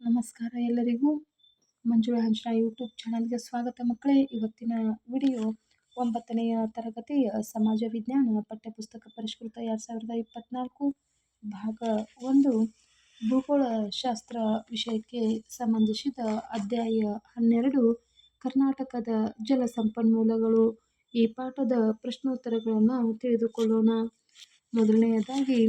ನಮಸ್ಕಾರ ಎಲ್ಲರಿಗೂ. ಮಂಜುಳಾ ಹಂಚ್ರಾ ಯೂಟ್ಯೂಬ್ ಚಾನಲ್ಗೆ ಸ್ವಾಗತ ಮಕ್ಕಳೇ. ಇವತ್ತಿನ ವಿಡಿಯೋ ಒಂಬತ್ತನೆಯ ತರಗತಿಯ ಸಮಾಜ ವಿಜ್ಞಾನ ಪಠ್ಯಪುಸ್ತಕ ಪರಿಷ್ಕೃತ ಎರಡು ಸಾವಿರದ ಇಪ್ಪತ್ತ್ನಾಲ್ಕು ಭಾಗ ಒಂದು, ಭೂಗೋಳಶಾಸ್ತ್ರ ವಿಷಯಕ್ಕೆ ಸಂಬಂಧಿಸಿದ ಅಧ್ಯಾಯ ಹನ್ನೆರಡು, ಕರ್ನಾಟಕದ ಜಲ ಸಂಪನ್ಮೂಲಗಳು. ಈ ಪಾಠದ ಪ್ರಶ್ನೋತ್ತರಗಳನ್ನು ತಿಳಿದುಕೊಳ್ಳೋಣ. ಮೊದಲನೆಯದಾಗಿ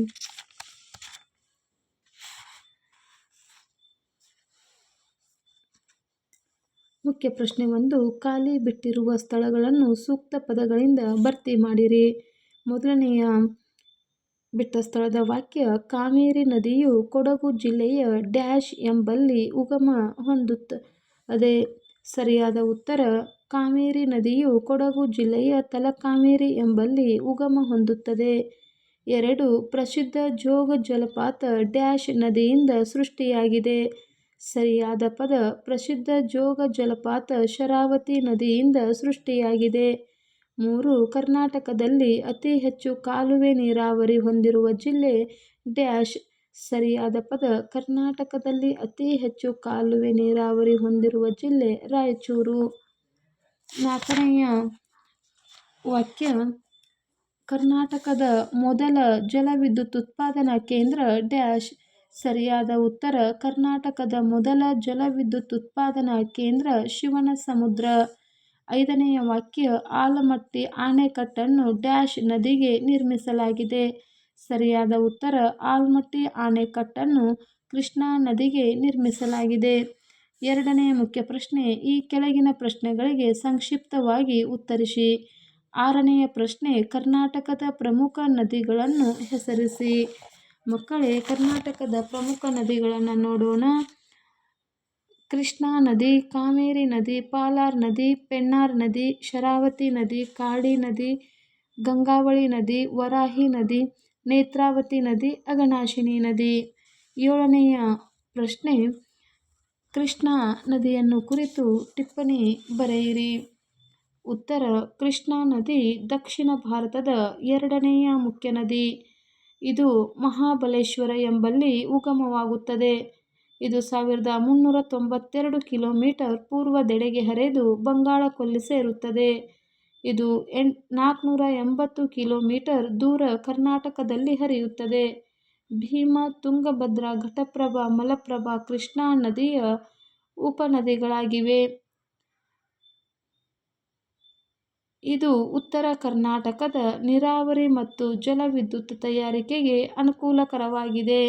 ಮುಖ್ಯ ಪ್ರಶ್ನೆ ಒಂದು, ಖಾಲಿ ಬಿಟ್ಟಿರುವ ಸ್ಥಳಗಳನ್ನು ಸೂಕ್ತ ಪದಗಳಿಂದ ಭರ್ತಿ ಮಾಡಿರಿ. ಮೊದಲನೆಯ ಬಿಟ್ಟ ಸ್ಥಳದ ವಾಕ್ಯ, ಕಾವೇರಿ ನದಿಯು ಕೊಡಗು ಜಿಲ್ಲೆಯ ಡ್ಯಾಶ್ ಎಂಬಲ್ಲಿ ಉಗಮ ಹೊಂದುತ್ತ. ಅದೇ ಸರಿಯಾದ ಉತ್ತರ, ಕಾವೇರಿ ನದಿಯು ಕೊಡಗು ಜಿಲ್ಲೆಯ ತಲಕಾವೇರಿ ಎಂಬಲ್ಲಿ ಉಗಮ ಹೊಂದುತ್ತದೆ. ಎರಡು, ಪ್ರಸಿದ್ಧ ಜೋಗ ಜಲಪಾತ ಡ್ಯಾಶ್ ನದಿಯಿಂದ ಸೃಷ್ಟಿಯಾಗಿದೆ. ಸರಿಯಾದ ಪದ ಪ್ರಸಿದ್ಧ ಜೋಗ ಜಲಪಾತ ಶರಾವತಿ ನದಿಯಿಂದ ಸೃಷ್ಟಿಯಾಗಿದೆ. ಮೂರು, ಕರ್ನಾಟಕದಲ್ಲಿ ಅತಿ ಹೆಚ್ಚು ಕಾಲುವೆ ನೀರಾವರಿ ಹೊಂದಿರುವ ಜಿಲ್ಲೆ ಡ್ಯಾಶ್. ಸರಿಯಾದ ಪದ ಕರ್ನಾಟಕದಲ್ಲಿ ಅತಿ ಹೆಚ್ಚು ಕಾಲುವೆ ನೀರಾವರಿ ಹೊಂದಿರುವ ಜಿಲ್ಲೆ ರಾಯಚೂರು. ನಾಲ್ಕನೆಯ ವಾಕ್ಯ, ಕರ್ನಾಟಕದ ಮೊದಲ ಜಲವಿದ್ಯುತ್ ಉತ್ಪಾದನಾ ಕೇಂದ್ರ ಡ್ಯಾಶ್. ಸರಿಯಾದ ಉತ್ತರ, ಕರ್ನಾಟಕದ ಮೊದಲ ಜಲವಿದ್ಯುತ್ ಉತ್ಪಾದನಾ ಕೇಂದ್ರ ಶಿವನ ಸಮುದ್ರ. ಐದನೆಯ ವಾಕ್ಯ, ಆಲಮಟ್ಟಿ ಆಣೆಕಟ್ಟನ್ನು ಡ್ಯಾಶ್ ನದಿಗೆ ನಿರ್ಮಿಸಲಾಗಿದೆ. ಸರಿಯಾದ ಉತ್ತರ, ಆಲಮಟ್ಟಿ ಆಣೆಕಟ್ಟನ್ನು ಕೃಷ್ಣಾ ನದಿಗೆ ನಿರ್ಮಿಸಲಾಗಿದೆ. ಎರಡನೆಯ ಮುಖ್ಯ ಪ್ರಶ್ನೆ, ಈ ಕೆಳಗಿನ ಪ್ರಶ್ನೆಗಳಿಗೆ ಸಂಕ್ಷಿಪ್ತವಾಗಿ ಉತ್ತರಿಸಿ. ಆರನೆಯ ಪ್ರಶ್ನೆ, ಕರ್ನಾಟಕದ ಪ್ರಮುಖ ನದಿಗಳನ್ನು ಹೆಸರಿಸಿ. ಮಕ್ಕಳೇ, ಕರ್ನಾಟಕದ ಪ್ರಮುಖ ನದಿಗಳನ್ನು ನೋಡೋಣ. ಕೃಷ್ಣಾ ನದಿ, ಕಾವೇರಿ ನದಿ, ಪಾಲಾರ್ ನದಿ ಪೆನ್ನಾರ್ ನದಿ, ಶರಾವತಿ ನದಿ ಕಾಳಿ ನದಿ, ಗಂಗಾವಳಿ ನದಿ, ವರಾಹಿ ನದಿ, ನೇತ್ರಾವತಿ ನದಿ ಅಗನಾಶಿನಿ ನದಿ. ಏಳನೆಯ ಪ್ರಶ್ನೆ, ಕೃಷ್ಣಾ ನದಿಯನ್ನು ಕುರಿತು ಟಿಪ್ಪಣಿ ಬರೆಯಿರಿ. ಉತ್ತರ, ಕೃಷ್ಣಾ ನದಿ ದಕ್ಷಿಣ ಭಾರತದ ಎರಡನೆಯ ಮುಖ್ಯ ನದಿ. ಇದು ಮಹಾಬಲೇಶ್ವರ ಎಂಬಲ್ಲಿ ಉಗಮವಾಗುತ್ತದೆ. ಇದು ಸಾವಿರದ ಮುನ್ನೂರ ತೊಂಬತ್ತೆರಡು ಕಿಲೋಮೀಟರ್ ಪೂರ್ವದೆಡೆಗೆ ಹರಿದು ಬಂಗಾಳ ಕೊಲ್ಲಿ ಸೇರುತ್ತದೆ. ಇದು ಎಂಟ್ ನಾಲ್ಕುನೂರ ಎಂಬತ್ತು ಕಿಲೋಮೀಟರ್ ದೂರ ಕರ್ನಾಟಕದಲ್ಲಿ ಹರಿಯುತ್ತದೆ. ಭೀಮಾ, ತುಂಗಭದ್ರಾ, ಘಟಪ್ರಭಾ, ಮಲಪ್ರಭಾ, ಕೃಷ್ಣಾ ನದಿಯ ಉಪನದಿಗಳಾಗಿವೆ. ಇದು ಉತ್ತರ ಕರ್ನಾಟಕದ ನೀರಾವರಿ ಮತ್ತು ಜಲವಿದ್ಯುತ್ ತಯಾರಿಕೆಗೆ ಅನುಕೂಲಕರವಾಗಿದೆ.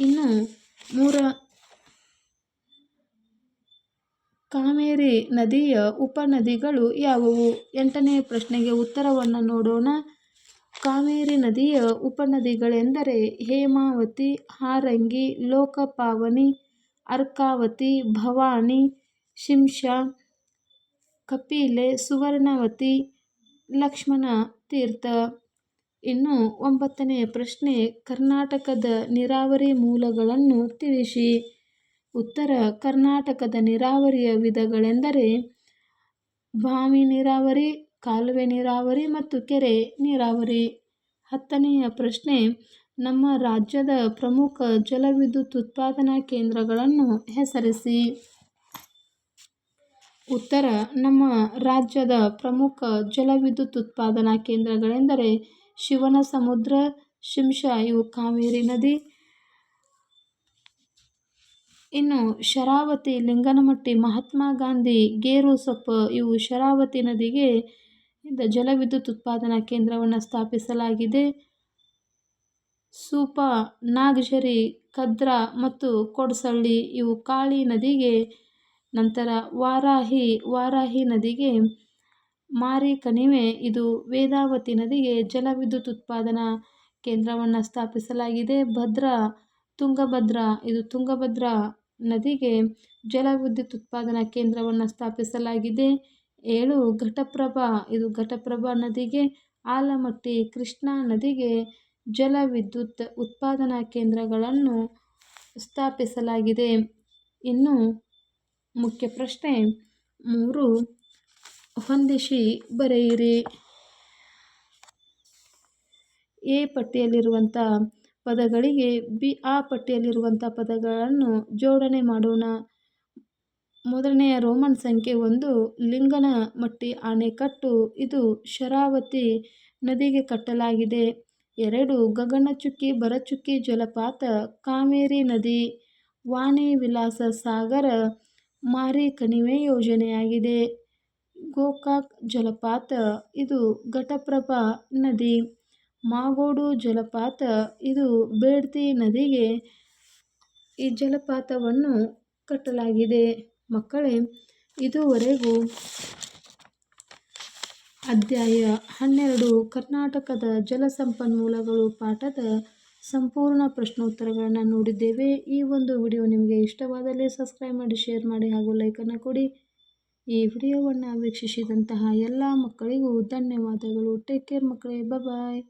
ಇನ್ನು ಮೂರ ಕಾವೇರಿ ನದಿಯ ಉಪನದಿಗಳು ಯಾವುವು? ಎಂಟನೇ ಪ್ರಶ್ನೆಗೆ ಉತ್ತರವನ್ನು ನೋಡೋಣ. ಕಾವೇರಿ ನದಿಯ ಉಪನದಿಗಳೆಂದರೆ ಹೇಮಾವತಿ, ಹಾರಂಗಿ, ಲೋಕಪಾವನಿ ಅರ್ಕಾವತಿ, ಭವಾನಿ, ಶಿಂಷಾ, ಕಪಿಲೆ, ಸುವರ್ಣವತಿ, ಲಕ್ಷ್ಮಣ ತೀರ್ಥ. ಇನ್ನು ಒಂಬತ್ತನೆಯ ಪ್ರಶ್ನೆ, ಕರ್ನಾಟಕದ ನೀರಾವರಿ ಮೂಲಗಳನ್ನು ತಿಳಿಸಿ. ಉತ್ತರ, ಕರ್ನಾಟಕದ ನೀರಾವರಿಯ ವಿಧಗಳೆಂದರೆ ಬಾವಿ ನೀರಾವರಿ, ಕಾಲುವೆ ನೀರಾವರಿ ಮತ್ತು ಕೆರೆ ನೀರಾವರಿ. ಹತ್ತನೆಯ ಪ್ರಶ್ನೆ ನಮ್ಮ ರಾಜ್ಯದ ಪ್ರಮುಖ ಜಲವಿದ್ಯುತ್ ಉತ್ಪಾದನಾ ಕೇಂದ್ರಗಳನ್ನು ಹೆಸರಿಸಿ. ಉತ್ತರ, ನಮ್ಮ ರಾಜ್ಯದ ಪ್ರಮುಖ ಜಲವಿದ್ಯುತ್ ಉತ್ಪಾದನಾ ಕೇಂದ್ರಗಳೆಂದರೆ ಶಿವನಸಮುದ್ರ ಶಿಂಷಾ ಇವು ಕಾವೇರಿ ನದಿ. ಇನ್ನು ಶರಾವತಿ, ಲಿಂಗನಮಟ್ಟಿ, ಮಹಾತ್ಮ ಗಾಂಧಿ, ಗೇರು ಸೊಪ್ಪು ಇವು ಶರಾವತಿ ನದಿಗೆ ಜಲವಿದ್ಯುತ್ ಉತ್ಪಾದನಾ ಕೇಂದ್ರವನ್ನು ಸ್ಥಾಪಿಸಲಾಗಿದೆ. ಸೂಪಾ ನಾಗಶರಿ ಕದ್ರಾ ಮತ್ತು ಕೊಡಸಳ್ಳಿ ಇವು ಕಾಳಿ ನದಿಗೆ, ನಂತರ ವಾರಾಹಿ ವಾರಾಹಿ ನದಿಗೆ ಮಾರಿ ಕಣಿವೆ. ಇದು ವೇದಾವತಿ ನದಿಗೆ ಜಲವಿದ್ಯುತ್ ಉತ್ಪಾದನಾ ಕೇಂದ್ರವನ್ನು ಸ್ಥಾಪಿಸಲಾಗಿದೆ. ಭದ್ರಾ, ತುಂಗಭದ್ರಾ, ಇದು ತುಂಗಭದ್ರಾ ನದಿಗೆ ಜಲವಿದ್ಯುತ್ ಉತ್ಪಾದನಾ ಕೇಂದ್ರವನ್ನು ಸ್ಥಾಪಿಸಲಾಗಿದೆ. ಏಳು, ಘಟಪ್ರಭಾ, ಇದು ಘಟಪ್ರಭಾ ನದಿಗೆ, ಆಲಮಟ್ಟಿ, ಕೃಷ್ಣಾ ನದಿಗೆ ಜಲವಿದ್ಯುತ್ ಉತ್ಪಾದನಾ ಕೇಂದ್ರಗಳನ್ನು ಸ್ಥಾಪಿಸಲಾಗಿದೆ. ಇನ್ನು ಮುಖ್ಯ ಪ್ರಶ್ನೆ ಮೂರು ಹೊಂದಿಸಿ ಬರೆಯಿರಿ. ಎ ಪಟ್ಟಿಯಲ್ಲಿರುವಂಥ ಪದಗಳಿಗೆ ಬಿ, ಆ ಪಟ್ಟಿಯಲ್ಲಿರುವಂಥ ಪದಗಳನ್ನು ಜೋಡಣೆ ಮಾಡೋಣ. ಮೊದಲನೆಯ ರೋಮನ್ ಸಂಖ್ಯೆ ಒಂದು ಲಿಂಗನಮಟ್ಟಿ ಅಣೆಕಟ್ಟು ಇದು ಶರಾವತಿ ನದಿಗೆ ಕಟ್ಟಲಾಗಿದೆ. ಎರಡು ಗಗನಚುಕ್ಕಿ ಭರಚುಕ್ಕಿ ಜಲಪಾತ, ಕಾವೇರಿ ನದಿ ವಾಣಿ ವಿಲಾಸ ಸಾಗರ, ಮಾರಿ ಕಣಿವೆ ಯೋಜನೆಯಾಗಿದೆ. ಗೋಕಾಕ್ ಜಲಪಾತ, ಇದು ಘಟಪ್ರಭಾ ನದಿ. ಮಾಗೋಡು ಜಲಪಾತ, ಇದು ಬೇಡ್ತಿ ನದಿಗೆ ಈ ಜಲಪಾತವನ್ನು ಕಟ್ಟಲಾಗಿದೆ. ಮಕ್ಕಳೇ, ಇದುವರೆಗೂ ಅಧ್ಯಾಯ ಹನ್ನೆರಡು, ಕರ್ನಾಟಕದ ಜಲಸಂಪನ್ಮೂಲಗಳು ಪಾಠದ ಸಂಪೂರ್ಣ ಪ್ರಶ್ನೋತ್ತರಗಳನ್ನು ನೋಡಿದ್ದೇವೆ. ಈ ಒಂದು ವಿಡಿಯೋ ನಿಮಗೆ ಇಷ್ಟವಾದಲ್ಲಿ ಸಬ್ಸ್ಕ್ರೈಬ್ ಮಾಡಿ, ಶೇರ್ ಮಾಡಿ ಹಾಗೂ ಲೈಕನ್ನು ಕೊಡಿ. ಈ ವಿಡಿಯೋವನ್ನು ವೀಕ್ಷಿಸಿದಂತಹ ಎಲ್ಲ ಮಕ್ಕಳಿಗೂ ಧನ್ಯವಾದಗಳು. ಟೇಕ್ ಕೇರ್ ಮಕ್ಕಳೇ. ಬಾಯ್